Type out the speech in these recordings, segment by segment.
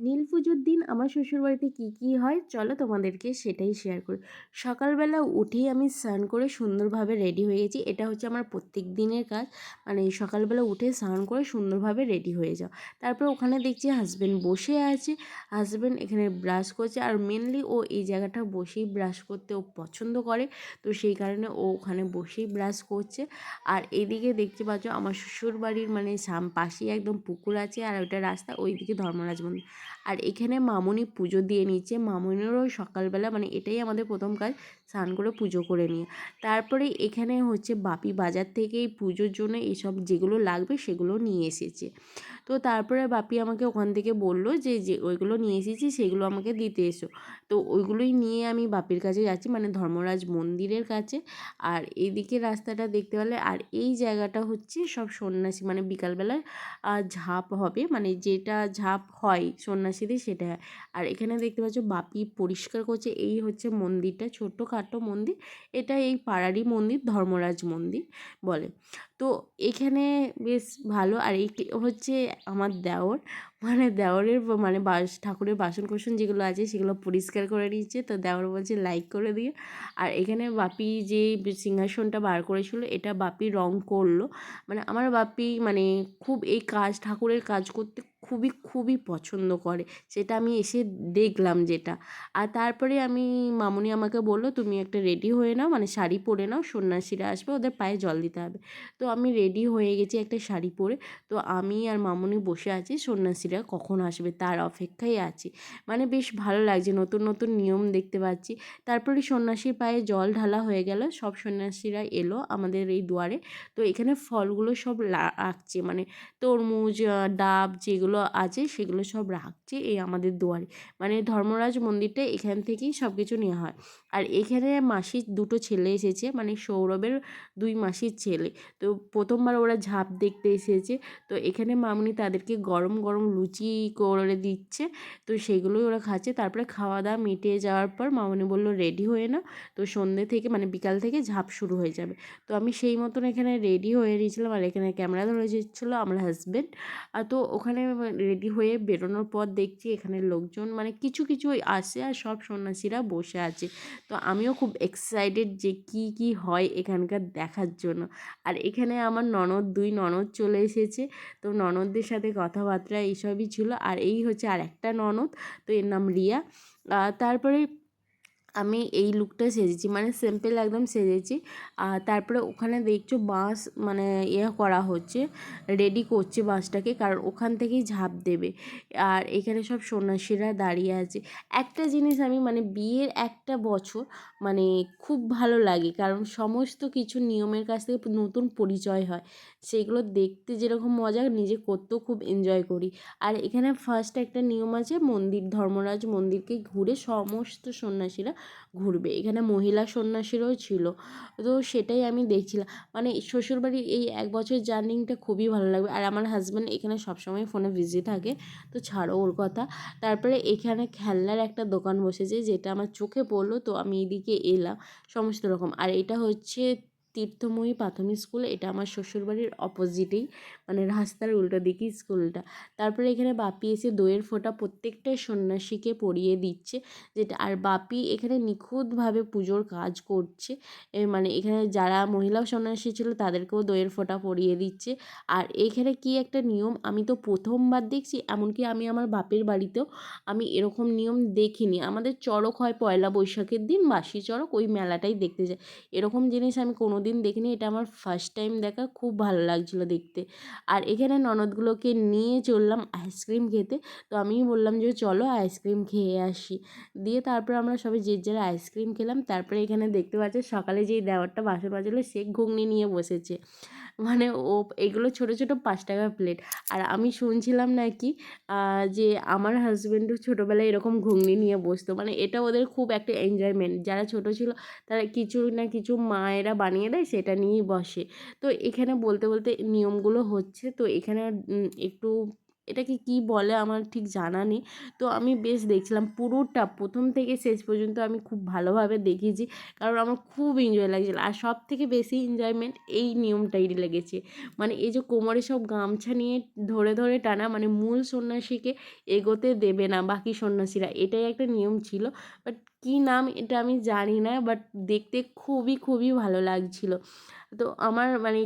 নীল পুজোর দিন আমার শ্বশুরবাড়িতে কী কী হয়? চলো তোমাদেরকে সেটাই শেয়ার করি। সকালবেলা উঠেই আমি স্নান করে সুন্দরভাবে রেডি হয়ে গেছি। এটা হচ্ছে আমার প্রত্যেক দিনের কাজ। মানে সকালবেলা উঠে স্নান করে সুন্দরভাবে রেডি হয়ে যাও। তারপর ওখানে দেখছি হাজব্যান্ড বসে আছে। হাজব্যান্ড এখানে ব্রাশ করছে। আর মেনলি ও এই জায়গাটা বসেই ব্রাশ করতে ও পছন্দ করে। তো সেই কারণে ও ওখানে বসেই ব্রাশ করছে। আর এদিকে দেখতে পাচ্ছ, আমার শ্বশুরবাড়ির মানে সাম, পাশেই একদম পুকুর আছে। আর ওইটা রাস্তা ওইদিকে ধর্মরাজ মন্দির। আর এখানে মামনি পুজো দিয়ে নিচ্ছে। মামনিরও সকালবেলা মানে এটাই আমাদের প্রথম কাজ। স্নান করে পুজো করে নিয়ে। তারপরে এখানে হচ্ছে বাপি বাজার থেকে এই পুজোর জন্য এসব যেগুলো লাগবে সেগুলো নিয়ে এসেছে। তো তারপরে বাপি আমাকে ওখান থেকে বলল যে যে ওইগুলো নিয়ে এসেছি সেগুলো আমাকে দিতে এসো। তো ওইগুলোই নিয়ে আমি বাপির কাছে যাচ্ছি মানে ধর্মরাজ মন্দিরের কাছে। আর এইদিকে রাস্তাটা দেখতে পেলে, আর এই জায়গাটা হচ্ছে সব সন্ন্যাসী মানে বিকালবেলায় ঝাঁপ হবে মানে যেটা ঝাঁপ হয় সন্ন্যাসীদের সেটা। আর এখানে দেখতে পাচ্ছ বাপি পরিষ্কার করছে, এই হচ্ছে মন্দিরটা ছোট্টখাটো মন্দির এটা এই পাড়ারই মন্দির, ধর্মরাজ মন্দির বলে। তো এখানে বেশ ভালো, আর এই হচ্ছে আমার দেওর মানে দেওরের মানে বাস ঠাকুরের বাসন কোসন যেগুলো আছে সেগুলো পরিষ্কার করে নিচ্ছে তো দেওর বলছে লাইক করে দিয়ে আর এখানে বাপি যে সিংহাসনটা বার করেছিল, এটা বাপি রং করল। মানে আমার বাপি মানে খুব এই কাজ, ঠাকুরের কাজ করতে খুবই খুবই পছন্দ করে। সেটা আমি এসে দেখলাম যেটা। আর তারপরে আমি, মামুনি আমাকে বলল, তুমি একটা রেডি হয়ে নাও মানে শাড়ি পরে নাও, সন্ন্যাসীরা আসবে, ওদের পায়ে জল দিতে হবে। তো আমি রেডি হয়ে গেছি একটা শাড়ি পরে। তো আমি আর মামুনি বসে আছি, সন্ন্যাসীরা কখন আসবে তার অপেক্ষায় আছি। মানে বেশ ভালো লাগছে, নতুন নতুন নিয়ম দেখতে পাচ্ছি। তারপরে সন্ন্যাসীর পায়ে জল ঢালা হয়ে গেল, সব সন্ন্যাসীরা এলো আমাদের এই দুয়ারে। তো এখানে ফলগুলো সব রাখছে মানে তরমুজ ডাব, যেগুলো আছে সেগুলো সব রাখছে এই আমাদের দুয়ারে। মানে ধর্মরাজ মন্দিরটা এখান থেকেই সব কিছু নেওয়া হয়। আর এখানে মাসির দুটো ছেলে এসেছে মানে সৌরভের দুই মাসির ছেলে। তো প্রথমবার ওরা ঝাঁপ দেখতে এসেছে। তো এখানে মামনি তাদেরকে গরম গরম লুচি করে দিচ্ছে। তো সেগুলোই ওরা খাচ্ছে। তারপরে খাওয়া দাওয়া মিটে যাওয়ার পর মামনি বলল, রেডি হয়ে না তো সন্ধ্যে থেকে মানে বিকাল থেকে ঝাঁপ শুরু হয়ে যাবে। তো আমি সেই মতন এখানে রেডি হয়ে নিয়েছিলাম। আর এখানে ক্যামেরা ধরে যাচ্ছিল আমার হাজব্যান্ড আর তো ওখানে রেডি হয়ে বেরোনোর পর দেখছি এখানে লোকজন মানে কিছু কিছু আসে আর সব সন্ন্যাসীরা বসে আছে। তো আমিও খুব এক্সাইটেড যে কি কি হয় এখানকার দেখার জন্য। আর এখানে আমার ননদ, দুই ননদ চলে এসেছে। তো ননদদের সাথে কথাবার্তা এইসবই ছিল। আর এই হচ্ছে আর একটা ননদ, তো এর নাম রিয়া। তারপরে আমি এই লুকটা সেজেছি মানে সিম্পল একদম সেজেছি। আর তারপরে ওখানে দেখছ বাঁশ মানে ইয়ে করা হচ্ছে রেডি করছে বাঁশটাকে কারণ ওখান থেকেই ঝাঁপ দেবে। আর এখানে সব সন্ন্যাসীরা দাঁড়িয়ে আছে। একটা জিনিস আমি মানে বিয়ের একটা বছর মানে খুব ভালো লাগে, কারণ সমস্ত কিছু নিয়মের কাছ থেকে নতুন পরিচয় হয়। সেগুলো দেখতে যেরকম মজা, নিজে করতেও খুব এনজয় করি। আর এখানে ফার্স্ট একটা নিয়ম আছে, মন্দির, ধর্মরাজ মন্দিরকে ঘুরে সমস্ত সন্ন্যাসীরা ঘুরবে। এখানে মহিলা সন্ন্যাসীরাও ছিল। তো সেটাই আমি দেখছিলাম। মানে শ্বশুরবাড়ির এই এক বছর জার্নিংটা খুবই ভালো লাগবে। আর আমার হাজব্যান্ড এখানে সবসময় ফোনে বিজি থাকে। তো ছাড়ো ওর কথা। তারপরে এখানে খেলনার একটা দোকান বসেছে যেটা আমার চোখে পড়ল। তো আমি এদিকে এলাম। সমস্ত রকম। আর এটা হচ্ছে তীর্থময়ী প্রাথমিক স্কুল, এটা আমার শ্বশুরবাড়ির অপোজিটেই মানে রাস্তার উল্টো দিকেই স্কুলটা। তারপরে এখানে বাপি এসে দইয়ের ফোঁটা প্রত্যেকটা সন্ন্যাসীকে পরিয়ে দিচ্ছে, যেটা, আর বাপি এখানে নিখুঁতভাবে পুজোর কাজ করছে। মানে এখানে যারা মহিলা সন্ন্যাসী ছিল, তাদেরকেও দইয়ের ফোঁটা পরিয়ে দিচ্ছে। আর এখানে কি একটা নিয়ম, আমি তো প্রথমবার দেখছি, এমনকি আমি আমার বাপের বাড়িতেও আমি এরকম নিয়ম দেখিনি। আমাদের চড়ক হয় পয়লা বৈশাখের দিন বাসি চড়ক, ওই মেলাটাই দেখতে যায় এরকম জিনিস আমি কোনো দিন দেখিনি। এটা আমার ফার্স্ট টাইম দেখা, খুব ভালো লাগছিল দেখতে। আর এখানে ননদগুলোকে নিয়ে চললাম আইসক্রিম খেতে। তো আমি বললাম যে, চলো আইসক্রিম খেয়ে আসি। দিয়ে তারপর আমরা সবাই যে যারা আইসক্রিম খেলাম। তারপরে এখানে দেখতে পাচ্ছি সকালে যেই দেওয়ারটা বাসন বাজলো সে ঘুগনি নিয়ে বসেছে। মানে ও, এগুলো ছোটো ছোটো পাঁচ টাকার প্লেট আর আমি শুনছিলাম নাকি যে আমার হাজব্যান্ডও ছোটোবেলায় এরকম ঘুগনি নিয়ে বসতো। মানে এটা ওদের খুব একটা এনজয়মেন্ট যারা ছোটো ছিল, তারা কিছু না কিছু মায়েরা বানিয়ে দেয় সেটা নিয়েই বসে। তো এখানে বলতে বলতে নিয়মগুলো হচ্ছে তো এখানে একটু এটাকে কি বলে আমার ঠিক জানা নেই। তো আমি বেশ দেখছিলাম পুরোটা, প্রথম থেকে শেষ পর্যন্ত আমি খুব ভালোভাবে দেখেছি। কারণ আমার খুব এনজয় লাগছিল। আর সব থেকে বেশি এনজয়মেন্ট এই নিয়মটাই লেগেছে। মানে এই যে কোমরে সব গামছা নিয়ে ধরে ধরে টানা মানে মূল সন্ন্যাসীকে এগোতে দেবে না বাকি সন্ন্যাসীরা। এটাই একটা নিয়ম ছিল। বাট কী নাম এটা আমি জানি না, বাট দেখতে খুবই খুবই ভালো লাগছিল। তো আমার মানে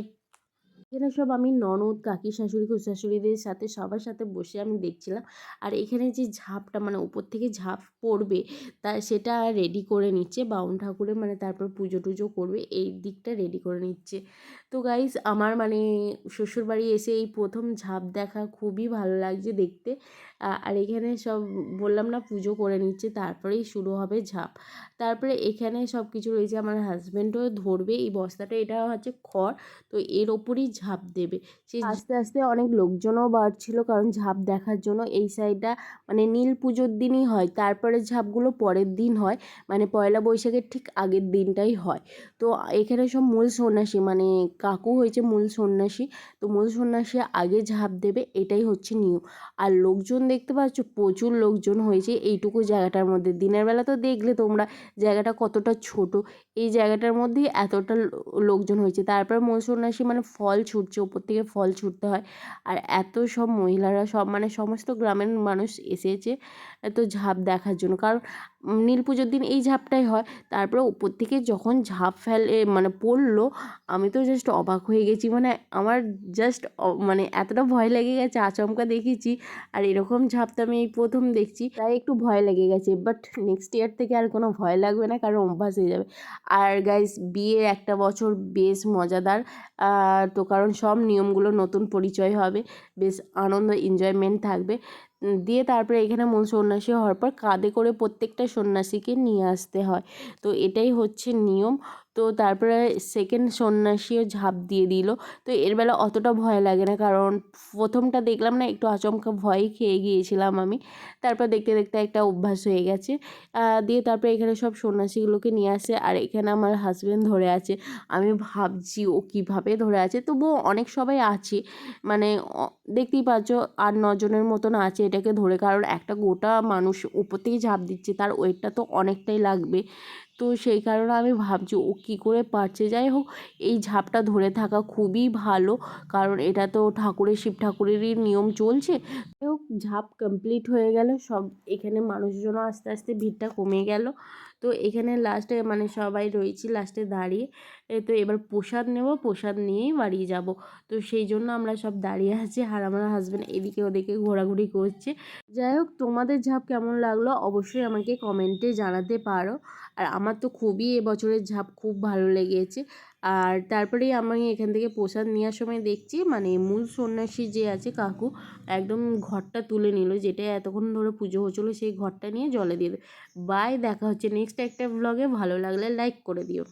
এখানে সব আমি ননদ, কাকি, শাশুড়ি শাশুড়িদের সাথে সবার সাথে বসে আমি দেখছিলাম। আর এখানে যে ঝাঁপটা মানে উপর থেকে ঝাঁপ পড়বে, তা সেটা রেডি করে নিচ্ছে। বাউন ঠাকুরে মানে তারপর পুজো টুজো করবে, এই দিকটা রেডি করে নিচ্ছে। তো গাইস আমার মানে শ্বশুরবাড়ি এসে এই প্রথম ঝাঁপ দেখা খুবই ভালো লাগছে দেখতে। আর এখানে সব বললাম না, পুজো করে নিচ্ছে, তারপরেই শুরু হবে ঝাঁপ। তারপরে এখানে সব কিছু রয়েছে, আমার হাজব্যান্ডও ধরবে, এই বস্তাটা, এটা হচ্ছে খড়, তো এর ওপরই ঝাঁপ দেবে। সেই আস্তে আস্তে অনেক লোকজনও বাড়ছিল, কারণ ঝাঁপ দেখার জন্য এই সাইডটা মানে নীল পুজোর দিনই হয়, তারপরে ঝাঁপগুলো পরের দিন হয় মানে পয়লা বৈশাখের ঠিক আগের দিনটাই হয়। তো এখানে সব মূল সন্ন্যাসী মানে কাকু হয়েছে মূল সন্ন্যাসী, তো মূল সন্ন্যাসী আগে ঝাঁপ দেবে, এটাই হচ্ছে নিয়ম। আর লোকজন দেখতে পাচ্ছ, প্রচুর লোকজন হয়েছে, এইটুকু জায়গাটার মধ্যে। দিনের বেলা তো দেখলে তোমরা জায়গাটা কতটা ছোট, এই জায়গাটার মধ্যেই এতটা লোকজন হয়েছে। তারপর মূল সন্ন্যাসী মানে ফল ছুটছে, ওপর থেকে ফল ছুটতে হয়। আর এত সব মহিলারা সব মানে সমস্ত গ্রামের মানুষ এসেছে। এত ঝাঁপ দেখার জন্য। কারণ নীল পুজোর দিন এই ঝাঁপটাই হয়। তারপরে উপর থেকে যখন ঝাঁপ ফেলে মানে পড়ল, আমি তো জাস্ট অবাক হয়ে গেছি। মানে আমার জাস্ট মানে এতটা ভয় লেগে গেছে, আচমকা দেখেছি। আর এরকম ঝাঁপ তো আমি এই প্রথম দেখছি। তাই একটু ভয় লেগে গেছে। বাট নেক্সট ইয়ার থেকে আর কোনো ভয় লাগবে না, কারণ অভ্যাস হয়ে যাবে। আর গাইস বিয়ের একটা বছর বেশ মজাদার। তো কারণ সব নিয়মগুলো নতুন পরিচয় হবে। বেশ আনন্দ এনজয়মেন্ট থাকবে। দিয়ে তারপরে এখানে মূল সন্ন্যাসী হওয়ার পর কাঁধে করে প্রত্যেকটা সন্ন্যাসীকে নিয়ে আসতে হয়। তো এটাই হচ্ছে নিয়ম। তো তারপরে সেকেন্ড সন্ন্যাসীও ঝাঁপ দিয়ে দিল। তো এর বেলা অতটা ভয় লাগে না কারণ প্রথমটা দেখলাম না, একটু আচমকা ভয় খেয়ে গিয়েছিলাম আমি। তারপর দেখতে দেখতে একটা অভ্যাস হয়ে গেছে। দিয়ে তারপরে এখানে সব সন্ন্যাসীগুলোকে নিয়ে আসে আর এখানে আমার হাজব্যান্ড ধরে আছে। আমি ভাবছি ও কীভাবে ধরে আছে? তবুও অনেক সবাই আছে। মানে দেখতেই পাচ্ছ আর নজনের মতন আছে এটাকে ধরে। কারণ একটা গোটা মানুষ উপর থেকে ঝাঁপ দিচ্ছে, তার ওয়েটটা তো অনেকটাই লাগবে। তো সেই কারণে আমি ভাবছি, ও কী করে পারছে? যাই হোক, এই ঝাঁপটা ধরে থাকা খুবই ভালো। কারণ এটা তো ঠাকুরের, শিব ঠাকুরেরই নিয়ম চলছে। হোক, ঝাঁপ কমপ্লিট হয়ে গেল। সব এখানে মানুষজনও আস্তে আস্তে ভিড়টা কমে গেল। তো এখানে লাস্টে মানে সবাই রয়েছি লাস্টে দাঁড়িয়ে। তো এবার প্রসাদ নেব, প্রসাদ নিয়েই বাড়ি যাব। তো সেই জন্য আমরা সব দাঁড়িয়ে আছি আর আমার হাজব্যান্ড এদিকে ওদিকে ঘোরাঘুরি করছে। যাই হোক, তোমাদের ঝাঁপ কেমন লাগল? অবশ্যই আমাকে কমেন্টে জানাতে পারো। আর আমার তো খুবই এবছরের ঝাঁপ খুব ভালো লেগেছে। আর তারপরেই আমি এখান থেকে প্রসাদ নেওয়ার সময় দেখছি মানে মূল সন্ন্যাসী যে আছে কাকু, একদম ঘরটা তুলে নিল, যেটা এতক্ষণ ধরে পুজো হচ্ছিল সেই ঘরটা নিয়ে জলে দিয়ে বাই, দেখা হচ্ছে নেক্সট একটা ব্লগে ভালো লাগলে লাইক করে দিও।